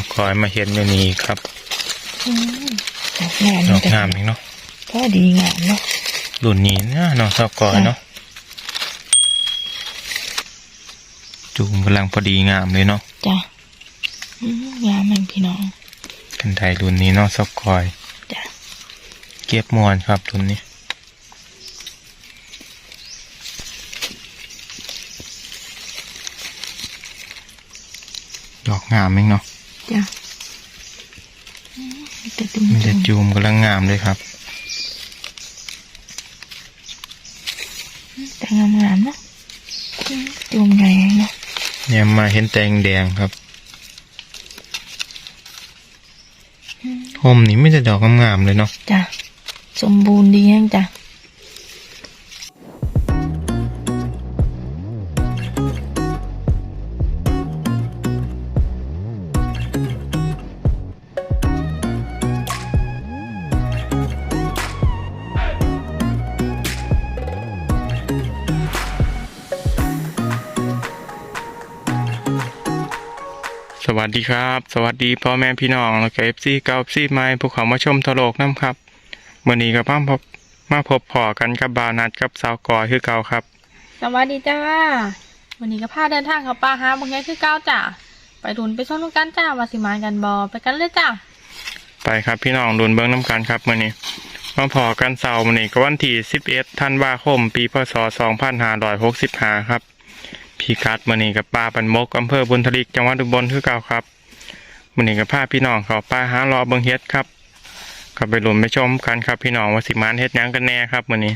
เราคอยมาเห็นอยู่นี่ครับอืมดอกงามดอกจ้ะงามอีกเนาะก็ดีงามเนาะรุ่นนี้นะเนาะเราคอยเนาะจูมกำลังพอดีงามเลยเนาะจ้ะอืมงามมันพี่น้องกันไทยรุ่นนี้เนาะเราคอยจ้ะเก็บมวนครับรุ่นนี้ดอกงามเองเนาะ จ้ะอืมแต่ตุ้มมีแต่ๆจูมกำลังงามเลยครับ แต่งามงามๆเนาะอืมจูมใหญ่เนาะเนี่ยมาเห็นแตงแดงครับโฮมนี่ไม่แต่ดอกงามๆเลยเนาะจ้ะสมบูรณ์ดีแฮงจ้ะ ดีครับ สวัสดีพ่อแม่พี่น้องแล้วก็เอฟซีเก้าเอฟซีใหม่พวกเขามาชมทะโลกน้ำครับวันนี้ก็มาพบมาพบพอกันกับบาวนัดกับสาวกอยคือเก่าครับ สวัสดีจ้าวันนี้ก็พาเดินทางเขาป่าหาบางแง่คือเก้าจ้าไปดุนไปชนกันจ้าว่าสิมากันบอไปกันเลยจ้าไปครับพี่น้องดุนเบิ้งน้ำกันครับมื่อนี้มาพอกันเสาร์มื่อนี้ก็วันที่11ธันวาคม ปีพศ2565ครับ พี่กัดมื่อนี้กับป่าปันมกอำเภอบุญทลิกจังหวัดอุบลคือเก่าครับมื่อนี้กับพาพี่น้องเขาป่าหารอเบิงเฮ็ดครับก็ไปหลุ้นไปชมกันครับ พี่น้องว่าสิมานเฮ็ดยังกันแน่ครับมื่อนี้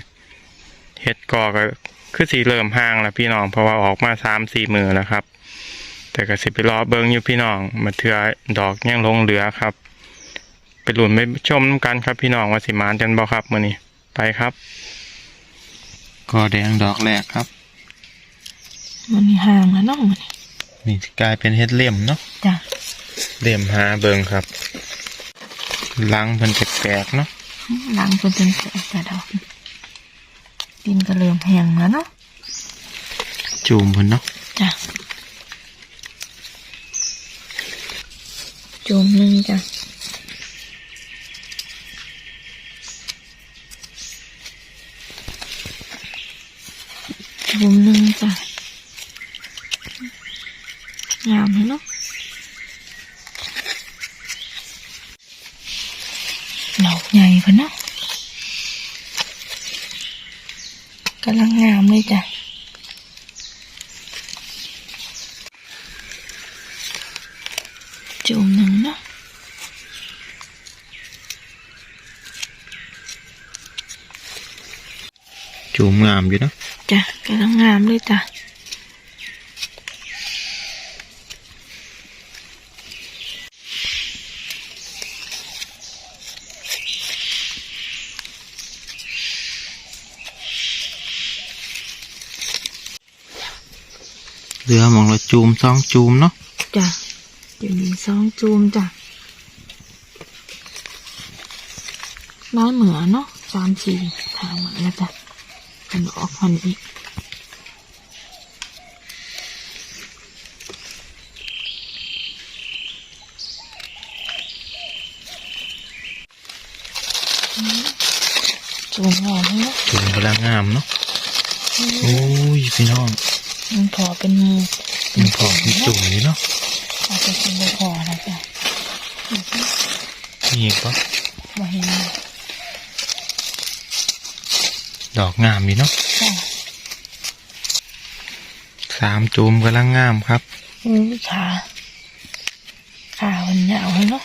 เฮ็ดก่อก็คือสีเริ่มห่างแล้วพี่น้องเพราะว่าออกมาสามสี่มือแล้วครับ แต่ก็สิไปรอเบิงอยู่พี่น้องมาเถือดอกยังลงเหลือครับ ไปหลุนไปชมกันครับ พี่น้องว่าสิมานกันบ่ครับมื่อนี้ไปครับก็แดงดอกแรกครับ มันนี่ห่างแล้วเนาะมันนี่นี่สิกลายเป็นเฮ็ดเลี่ยมเนาะจ้ะเลี่ยมหาเบิงครับลังเพิ่นแปลกๆเนาะหลังเป็นเป็นแสกแต่ดอกดินก็เริ่มแห้งแล้วเนาะจูมเพิ่นเนาะจ้ะจูมหนึ่งจ้ะจูมหนึ่งจ้ะ งามเลยเนาะดอกใหญ่พะเนาะกำลั เลยจ้ะจุ่มหนึ่งเนาะจูมงามอยู่เนาะจ้ะกำลังงามเลยจ้ะเรือมองละจูมสองจูมเนาะจ้ะเดี๋ยวมีสองจูมจ้ะน้อยเหมือเนาะสามสี่ทางมาแล้วจ้ะมันออกพันอีกอืมจูมงามเลยเนาะจูมกำลังงามเนาะโอ้ยพี่น้อง มันพอเป็นมือมันพอมีจูมนี่เนาะอาจจะเป็นไม่พอนะจ๊ะมีอีกปะมาเห็นดอกงามดีเนาะจ้ะสามจูมกำลังงามครับอุ้ยขาขามันยาวเลยเนาะ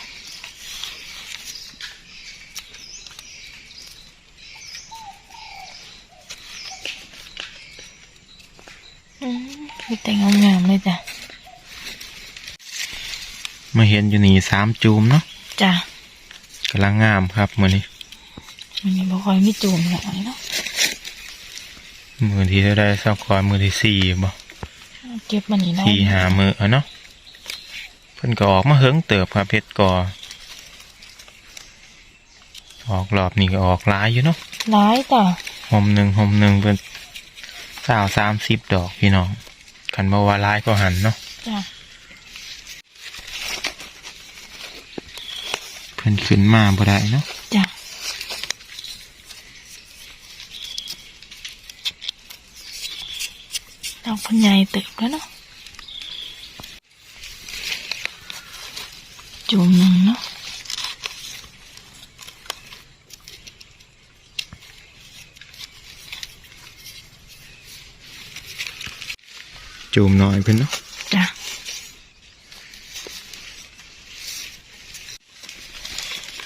อืมคือแต่งงามๆเลยจ้ะ มาเห็นอยู่นี่สามจูมเนาะจ้ะกำลังงามครับมือนี้มันนี่บ่ค่อยมีจูมหน่อยเนาะมือที่เท่าได้สักคอยมือที่สี่บ่เก็บมันนี่เนาะสี่หามือเอาเนาะเพิ่นก็ออกมาเฮิงเติบครับเพชรกอออกรอบนี้ก็ออกหลายอยู่เนาะร้ายจ้ะหอมหนึ่งหอมหนึ่งเป็นสาวสามสิบดอกพี่น้องกันบ่ว่าหลายก็หันเนาะจ้ะ พิ่นขึ้นมาบ่ได้เนาะจ้ะดอกพันใหญ่เติบแล้วเนาะจุ่มหนึ่งเนาะจูมหน่อยเพิ่นเนาะจ้ะ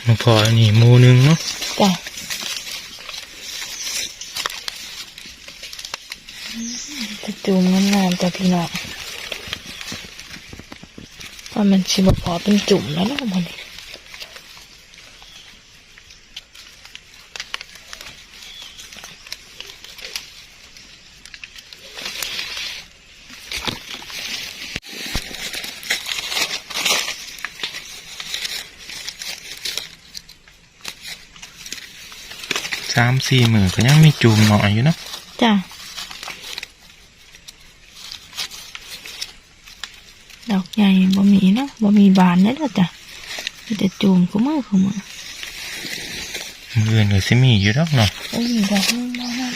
มาพอนี่มูนึงเนาะจ้ะจะจุ่มงามๆจ้ะพี่น้องว่ามันชิบพอเป็นจุ่มแล้วเนาะมัน สามสี่มือก็ยังมีจูมหน่อยอยู่เนาะจ้ะดอกใหญ่บ่มีเนาะบ่มีบานเลยล่ะจ้ะมีแต่จูมกูมือกูมือมืออื่นก็สิมีอยู่ดอกเนาะโอ้ยดอกนึงบ่นะ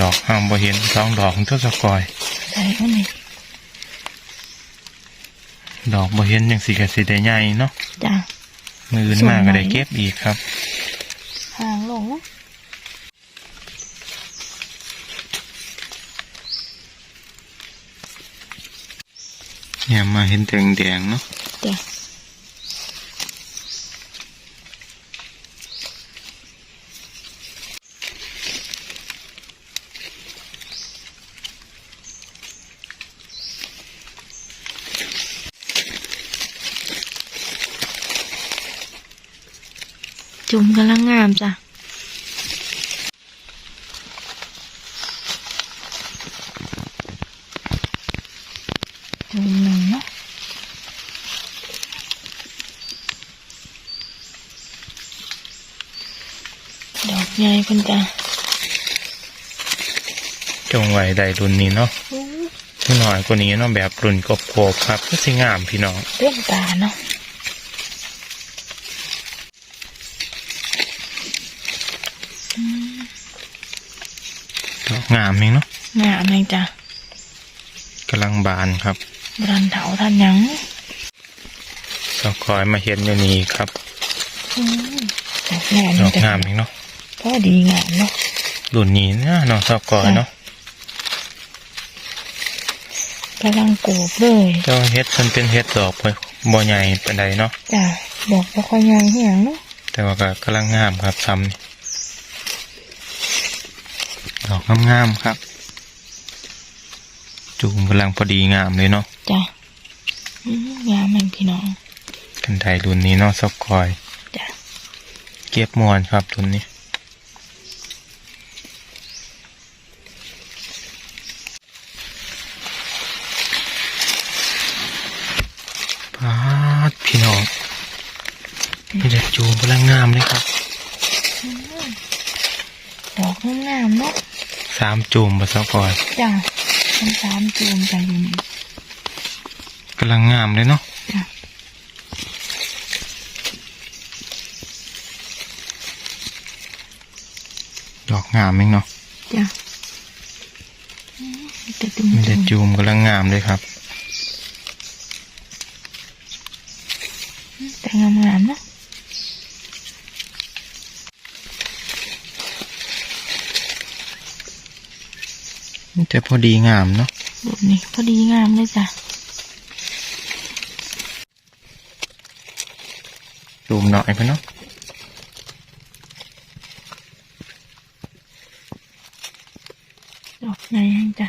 ดอกห้ามบ่เห็นสองดอกของตัวสะกอยใส่ก็นี่ดอกบ่เห็นจังสิก็สิได้ใหญ่เนาะจ้ะมืออื่นมาก็ได้เก็บอีกครับห่างลง เนี่ยมาเห็นแดงแดงเนาะจ้ะจุ่มกำลังงามจ้ะ จุ่มหนึ่งเนาะด อกใหญ่เพิ่นจ้ะจงไว้ได้รุ่นนี้เนาะโอ้ที่น้อยกว่านี้เนาะแบบรุ่นกบโคบครับก็สิงามพี่น้องเรื่องตาเนาะดอกงามเองเนาะงามเลยจ้ะกำลังบานครับบรันเถาทันหยังสะกอยมาเห็นอยู่นี่ครับอืมดอกงามดนี่อกจ้ะงามเองเนาะ พอดีงามเนาะรุ่นนี้นะเนาะสะกอยเนาะกำลังโกบเลยเจ้าเฮ็ดมันเป็นเฮ็ดดอกบ่บ่ใหญ่ปานใดเนาะจ้ะบอกว่าคอยยังเหียงเนาะแต่ว่าก็กำลังงามครับซ้ำนี่ดอกงามๆครับ จูงกำลังพอดีงามเลยเนาะจ้ะอืมงามแม่นพี่น้องกันไดรุ่นนี้เนาะสะกอยจ้ะเก็บมวนครับรุ่นนี้ปาดพี่น้องนี่จะจูง กำลังงามเลยครับดอกงามๆเนาะสามจูมบสะกอยจ้ะมันสามจูมใจอยู่นี่กำลังงามเลยเนาะจ้ะดอกงามเองเนาะจ้ะอืมแต่ตุ้มนี่จะๆจูมกำลังงามเลยครับ แต่งามๆเนาะ นี่จะพอดีงามเนาะแบบนี้พอดีงามเลยจ้ะจูมหน่อยไปเนาะดอกใหญ่แห้งจ้ะ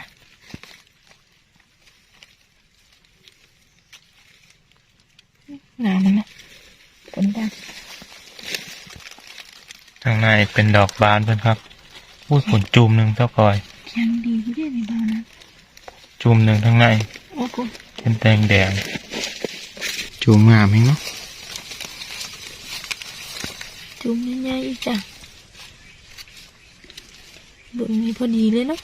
งามเลยนะผลจ้ะข้างในเป็นดอกบานเพื่อนครับอุ้ยผลจูมหนึ่งเท่าก่อย จุ่มหนึ่งทั้งในเป็นแตงแดง จุ่มงามเองเนาะจุ่มง่ายๆอีกจ้ะบุญนี้พอดีเลยเนาะ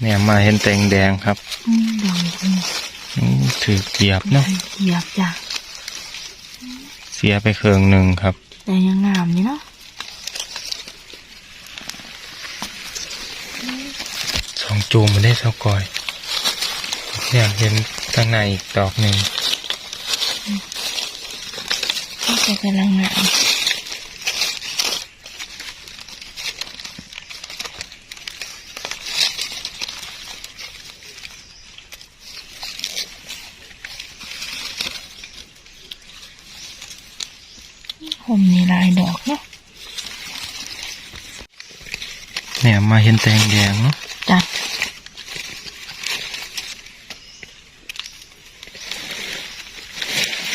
เนี่ยมาเห็นแตงแดงครับ ถือเหยียบเนาะเหยียบจ้ะเสียไปเครื่องหนึ่งครับ แต่ยังงามนี่เนาะสองจูมมาได้เท่ากอยเนี่ยเห็นข้างในอีกดอกหนึ่งก็จะกำลังงามผมนี่ลายดอกเนาะ เนี่ยมาเห็นแตงแดงเนาะจ้ะ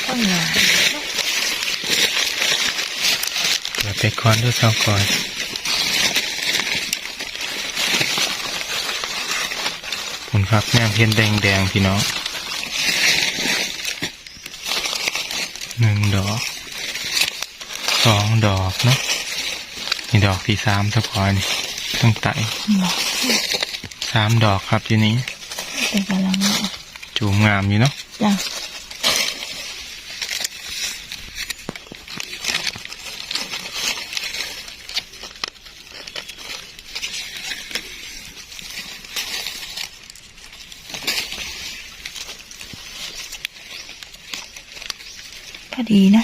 ก็งามเดี๋ยวไปก่อนด้วยเท่ากอยคุณครับแนมเห็นแดงแดงๆพี่น้องหนึ่งดอกสองดอกเนาะนี่ดอกที่สามเท่ากอยนี่ ข้างใต้ดอกสามดอกครับทีนี้แต่กำลังงามจูมงามอยู่เนาะจ้ะพอดีนะ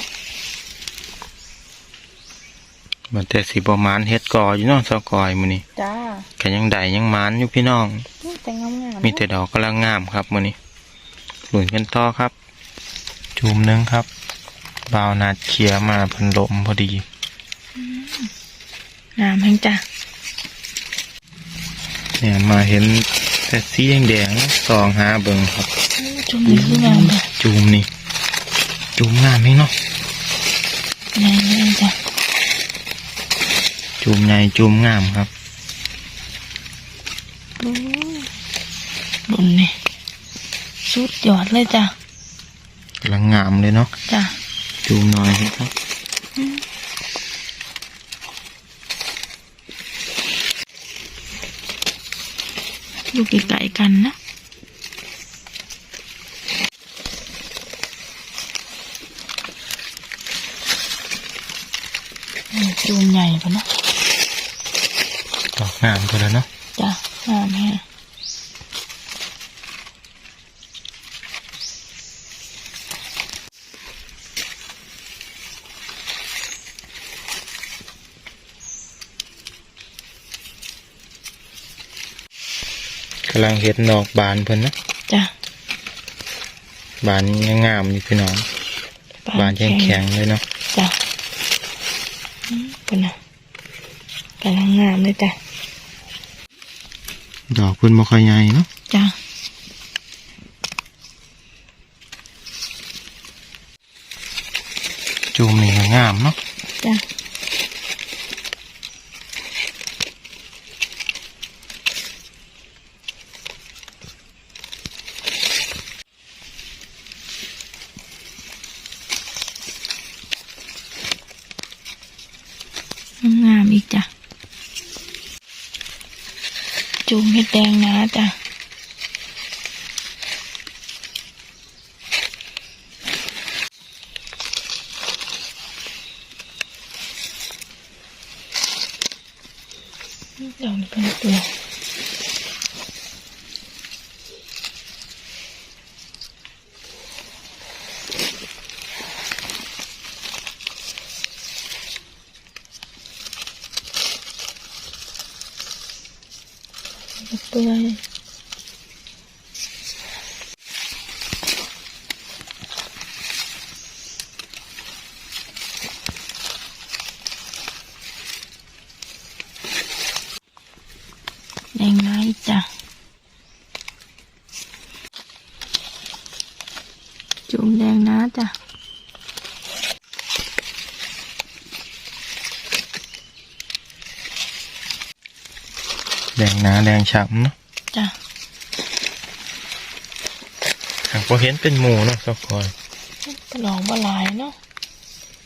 มันแต่สีประมาณเฮ็ดกออยู่เนาะเท่ากอยมือนี้จ้าก็ยังได้ยังหมานอยู่พี่น้องแต่งามงามมีแต่ดอกกำลังงามครับมือนี้หลุนกันต่อครับ จูมหนึงครับบาวนาดเขียมาพันลมพอดีงามแห้งจ้ะเนี่ยมาเห็นแต่สีแดงๆสองหาเบิงครับจุ่มนี้คืองามเลยจูมนี่ จูมงามไหมเนาะ งามแห้งจ้ะ จูมใหญ่จูมงามครับโอ้ยบุญนี่สุดยอดเลยจ้ะกำลังงามเลยเนาะจ้ะจูมน้อยครับอยู่ไกลๆกันนะอืมจูมใหญ่ปะเนาะ ดอก งามตัวแล้วเนาะจ้ะงามแฮะกำลังเห็นดอกบานเพิ่นนะจ้ะบานยังงามอยู่พี่น้อง บานแข็งๆเลยเนาะจ้ะอืมเป็นนะกำลังงามเลยจ้ะ ดอกเพิ่นบ่ค่อยใหญ่เนาะจ้ะจูมนี่ก็งามเนาะ จ้ะงามอีกจ้ะ จูงเม็ดแดงนะจ้ะ ดอกนี้เป็นตัว เปื่อยแดงน้อยจ้ะ จุ่มแดงนะจ้ะ แดงหนาแดงฉ่ำเนาะจ้ะหากบ่เห็นเป็นหมูเนาะสักคอยปลองบลายเนาะ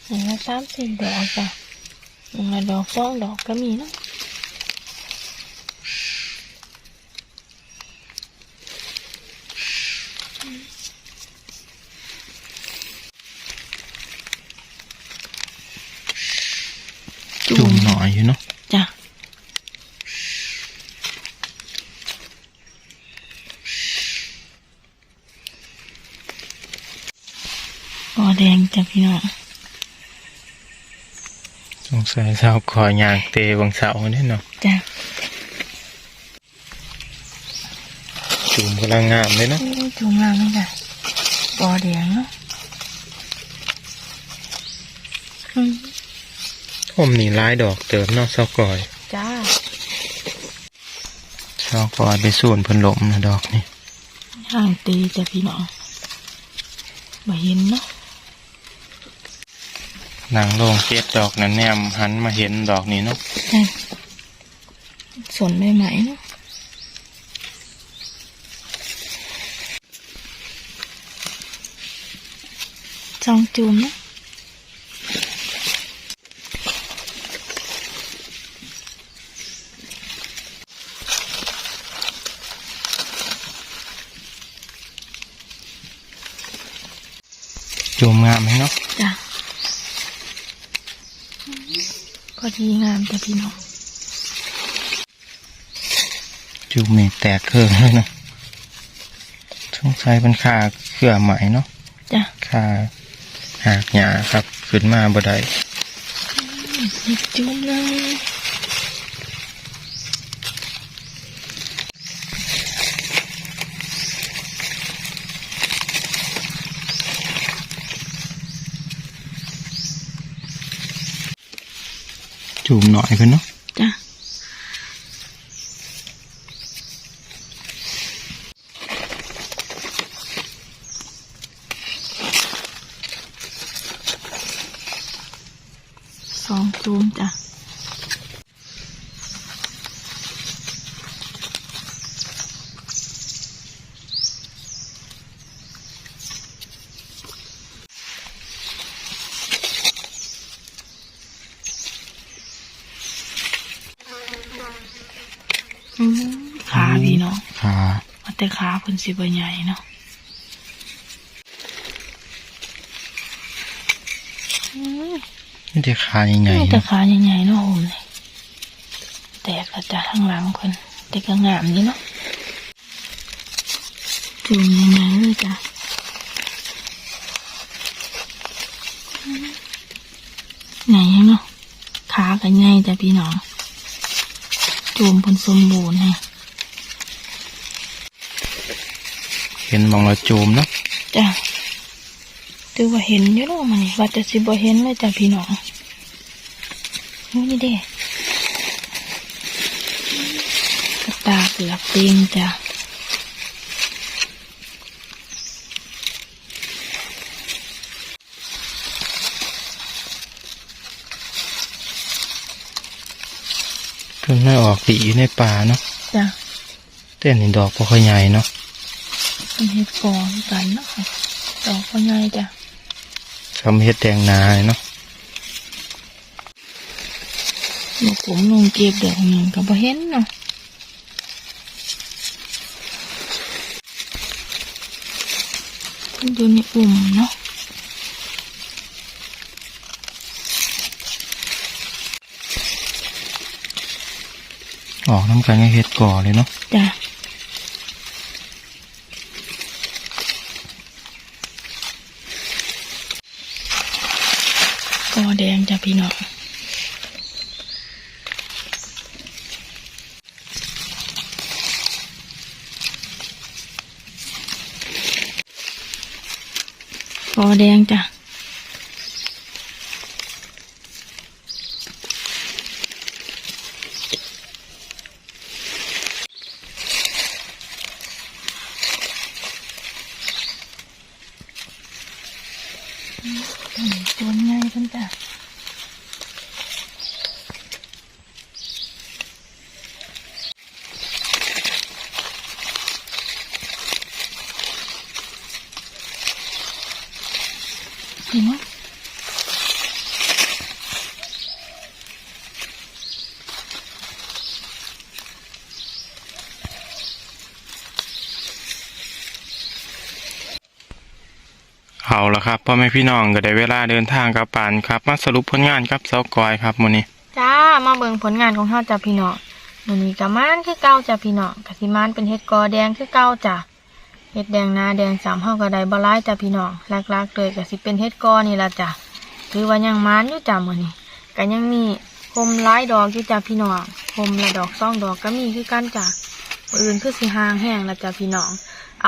หนึ่งละสามสี่ดอกจ้ะหนึ่งละดอกสองดอกก็มีเนาะ อยอยู่เนาะ จ้ะกอแดงจ้ะพี่น้อง สงสัยเสาคอยยางเตะบางเสาเนี่ยเนาะจ้ะจูมกำลังงามเลยเนาะโอ้ยจุ่มล่างนี่จ้ะกอแดงเนาะอืมผมนี่ลายดอกเติมเนาะเสากอยจ้าเสากอยไปส่วนเพิ่นลมนะดอกนี่ห่างตีจ้ะพี่น้องมาเห็นเนาะ นางลงเก็บดอกนั้นแนมหันมาเห็นดอกนี้เนาะจ้ะสนได้ไหมเนาะจองจูมเนาะจูมงามไหมเนาะจ้ะ พอดีงามจ้ะพี่น้องจูมนี่แตกเครื่องเลยเนาะสงสัยเป็นค่าเครือไหมเนาะจ้ะค่าหากหยาครับ ขึ้นมาบ่ได้หยิบจุ่มเลย จุ่มหน่อยเพื่อนเนาะจ้ะสองจูมจ้ะ อืมขาพี่เนาะ ค่ะ ว่าแต่ขา เพิ่นสิบ่ใหญ่เนาะอืมไม่ได้ขาใหญ่มีๆแต่เนาะขาใหญ่ๆเนาะโหมนี่แตกกระจาข้างหลังเพิ่นแต่ก็งามนี่เนาะจุ่มใหญ่ๆเลยจ้ะอืมใหญ่เนาะขาก็ใหญ่จ้ะพี่น้องจุ่มเพิ่นสมบูรณ์แฮะ เห็นมองเราจูมเนาะจ้ะถือว่าเห็นอยู่เนาะมันนี่ว่าจะสิบ่เห็นเลยจ้ะพี่น้องโอ้นี่เด้กระตาเปลือกเต็งจ้ะเพิ่นไม่ออกดีอยู่ในป่าเนาะจ้ะแต่นี่ดอกบ่ค่อยใหญ่เนาะ เป็นเห็ดฟองกันเนาะดอกก็ง่ายจ้ะสำเฮ็ดแดงนาเนาะหนูผมลงเก็บดอกหนึ่งก็บ่เห็นเนาะมันอยู่ในอุ่มเนาะออกน้ำกันก็เฮ็ดก่อเลยเนาะจ้ะกอแดงจ้ะ พี่น้องกอแดงจ้ะตัวง่ายเพิ่นจ้ะ เอาละครับพ่อแม่พี่น้องก็ได้เวลาเดินทางกลับปานครับ มาสรุปผลงานครับเสากอยครับมื้อนี้จ้ามาเบิ่งผลงานของเฮาจ้ะพี่น้องมื้อนี้ก็มานคือเก่าจ้ะพี่น้องกะสิมานเป็นเฮ็ดกอแดงคือเก่าจ้ะเฮ็ดแดงนาแดงสามเฮาก็ได้บ่หลายจ้ะพี่น้องหลักๆเลยก็สิเป็นเฮ็ดกอนี่ล่ะจ้ะถือว่ายังมานอยู่จ้ะมื้อนี้ก็ยังมีคมหลายดอกอยู่จ้ะพี่น้องคมละดอกสองดอกก็มีคือกันจ้ะอื่นคือสิห่างแห้งละจ้ะพี่น้อง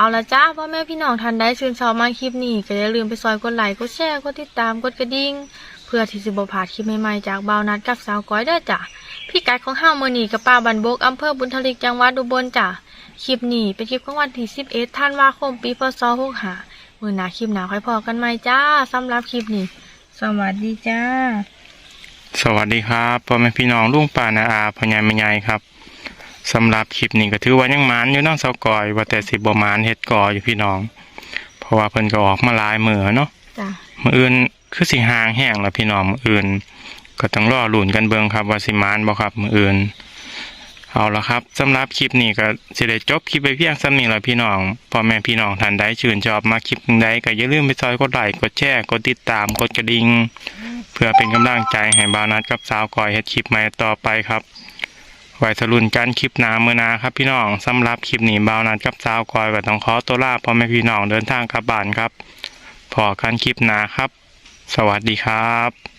เอาละจ้าพ่อแม่พี่น้องทันได้ชื่นชอบมาคลิปนี้ ก็อย่าลืมไปซอยกดไลค์กดแชร์กดติดตามกดกระดิ่งเพื่อที่จะบ่พลาดคลิปใหม่ๆจากบ่าวนัดกับสาวก้อยเด้จ้ะพี่กัดของห้ามื้อนีกับป้าบันบกอำเภอบุญทลิกจังหวัดอุบลจ้ะคลิปนี้เป็นคลิปของวันที่11ธันวาคมปีพศ65มือหน้าคลิปหนาค่อยพอกันใหม่จ้าสำหรับคลิปนี้ สวัสดีจ้า สวัสดีครับพ่อแม่พี่น้องลุงป่านาอาพญายม่ใหญ่ครับ สำหรับคลิปนี้ก็ถือว่ายังหมานอยู่เน้องเสากอย ว่าแต่สิบ่หมานเฮ็ดกออยู่พี่น้อง เพราะว่าเพิ่นก็ออกมาหลายมื้อเนาะจ้ะมื้ออื่นคือสิห่างแห้งแล้วพี่น้องมื้ออื่น ก็ต้องรอลุ้นกันเบิ่งครับ ว่าสิหมานบ่ครับ มื้ออื่น เอาละครับสำหรับคลิปนี้ก็สิได้จบคลิปไปเพียงส่ำนี้แล้วพี่น้องพ่อแม่พี่น้องท่านใดชื่นชอบมาคลิปใดก็อย่าลืมไปซอยกดไลค์กดแชร์กดติดตามกดกระดิ่งเพื่อเป็นกำลังใจให้บาวนัดกับสาวกอยเฮ็ดคลิปใหม่ต่อไปครับ ไว้สรุนกันคลิปหนาเมื่อนาครับพี่น้องสำหรับคลิปนี้บาวนัดกับสาวกอยก็ต้องขอตัวลาพ่อแม่พี่น้องเดินทางกลับบ้านครับพอกันคลิปหนาครับ สวัสดีครับ